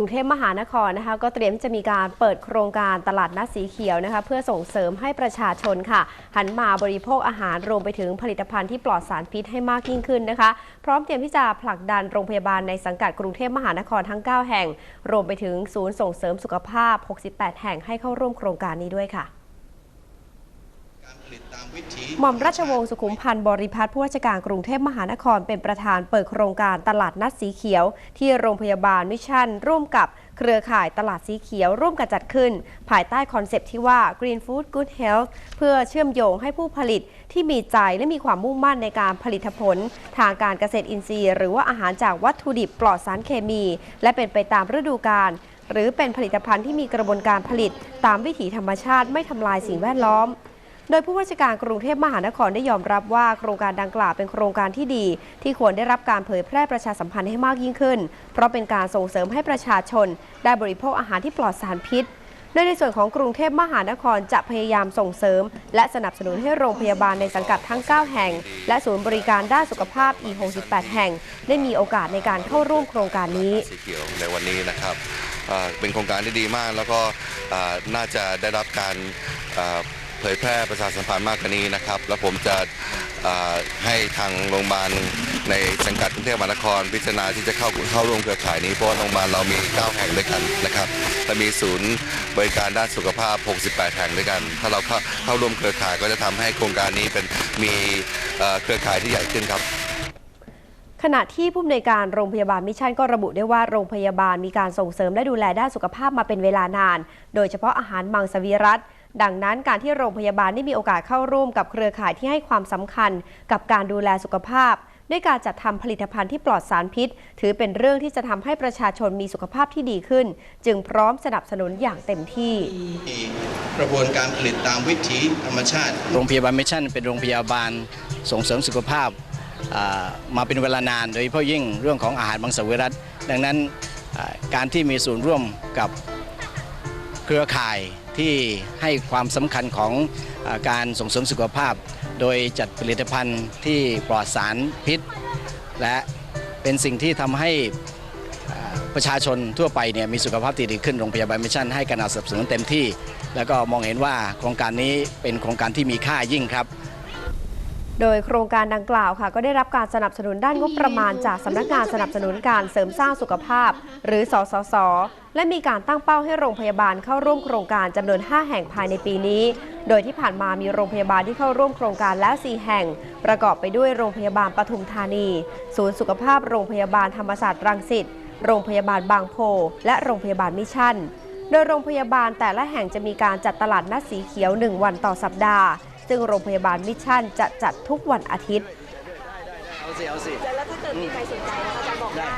รุงเทพมหานครนะคะก็เตรียมจะมีการเปิดโครงการตลาดนัดสีเขียวนะคะเพื่อส่งเสริมให้ประชาชนค่ะหันมาบริโภคอาหารรวมไปถึงผลิตภัณฑ์ที่ปลอดสารพิษให้มากยิ่งขึ้นนะคะ พร้อมเตรียมที่จะผลักดันโรงพยาบาลในสังกัดกรุงเทพมหานครทั้ง 9 แห่ง รวมไปถึงศูนย์ส่งเสริมสุขภาพ 68 แห่งให้เข้าร่วมโครงการนี้ด้วยค่ะ หม่อมราชวงศ์สุขุมพันธ์บริพัตรผู้ว่าราชการกรุงเทพมหานครเป็นประธานเปิดโครงการตลาดนัดสีเขียว ที่โรงพยาบาลมิชชั่น ร่วมกับเครือข่ายตลาดสีเขียว ร่วมกันจัดขึ้น ภายใต้คอนเซปต์ที่ว่า Green Food Good Health เพื่อเชื่อมโยงให้ผู้ผลิตที่มีใจและมีความมุ่งมั่นในการผลิตผล ทางการเกษตรอินทรีย์ หรือว่าอาหารจากวัตถุดิบปลอดสารเคมี และเป็นไปตามฤดูกาลหรือเป็นผลิตภัณฑ์ที่มีกระบวนการผลิต ตามวิถีธรรมชาติไม่ทำลายสิ่งแวดล้อม โดยผู้ว่าราชการกรุงเทพมหานครได้ยอมรับว่าโครงการดังกล่าวเป็นโครงการที่ดี ที่ควรได้รับการเผยแพร่ประชาสัมพันธ์ให้มากยิ่งขึ้น เพราะเป็นการส่งเสริมให้ประชาชน ได้บริโภคอาหารที่ปลอดสารพิษโดยในส่วนของกรุงเทพมหานครจะพยายามส่งเสริม และสนับสนุนให้โรงพยาบาลในสังกัดทั้ง 9 แห่ง และศูนย์บริการด้านสุขภาพอีก 68 แห่ง ได้มีโอกาสในการเข้าร่วมโครงการนี้สีเขียวในวันนี้นะครับเป็นโครงการที่ดีมากแล้วก็น่าจะได้รับการ เผยแพร่ประชาสัมพันธ์มากกว่านี้นะครับ แล้วผมจะให้ทางโรงพยาบาลในสังกัดกรุงเทพมหานคร พิจารณาที่จะเข้าเข้าร่วมเครือข่ายนี้เพราะว่าโรงพยาบาลเรามี 9 แห่งด้วยกันนะครับและมีศูนย์บริการด้านสุขภาพ 68 แห่งด้วยกัน ถ้าเราเข้าเข้าร่วมเครือข่ายก็จะทำให้โครงการนี้เป็นมีเครือข่ายที่ใหญ่ขึ้นครับขณะที่ผู้อำนวยการโรงพยาบาลมิชชั่นก็ระบุได้ว่าโรงพยาบาลมีการส่งเสริมและดูแลด้านสุขภาพมาเป็นเวลานาน โดยเฉพาะอาหารมังสวิรัต ดังนั้นการที่โรงพยาบาลได้มีโอกาสเข้าร่วมกับเครือข่ายที่ให้ความสำคัญ กับการดูแลสุขภาพ ด้วยการจัดทำผลิตภัณฑ์ที่ปลอดสารพิษ ถือเป็นเรื่องที่จะทำให้ประชาชนมีสุขภาพที่ดีขึ้น จึงพร้อมสนับสนุนอย่างเต็มที่ กระบวนการผลิตตามวิถีธรรมชาติ โรงพยาบาลมิชชั่นเป็นโรงพยาบาลส่งเสริมสุขภาพามาเป็นเวลานาน โดยเฉพาะยิ่งเรื่องของอาหารมังสวิรัตดังนั้นการที่มีส่วนร่วมกับเครือข่าย ที่ให้ความสำคัญของอการส่งเสริมสุขภาพ โดยจัดผลิตภัณฑ์ที่ปลอดสารพิษ และเป็นสิ่งที่ทำให้ประชาชนทั่วไปเนี่ยมีสุขภาพที่ดีขึ้นโรงพยาบาลมิชชั่นให้การสนับสนุนเต็มที่ แล้วก็มองเห็นว่าโครงการนี้เป็นโครงการที่มีค่ายิ่งครับ โดยโครงการดังกล่าวค่ะ ก็ได้รับการสนับสนุนด้านงบประมาณจากสำนักงานสนับสนุนการเสริมสร้างสุขภาพ หรือสสส และมีการตั้งเป้าให้โรงพยาบาลเข้าร่วมโครงการจำนวน 5 แห่งภายในปีนี้ โดยที่ผ่านมามีโรงพยาบาลที่เข้าร่วมโครงการแล้ว 4 แห่ง ประกอบไปด้วยโรงพยาบาลปทุมธานี ศูนย์สุขภาพโรงพยาบาลธรรมศาสตร์รังสิตโรงพยาบาลบางโพ และโรงพยาบาลมิชชั่น โดยโรงพยาบาลแต่ละแห่งจะมีการจัดตลาดนัดสีเขียว 1 วันต่อสัปดาห์ ซึ่งโรงพยาบาลมิชชั่นจะจัดทุกวันอาทิตย์เอาสิเอาสิแล้วถ้าเกิดมีใครสนใจนะคะจะบอกได้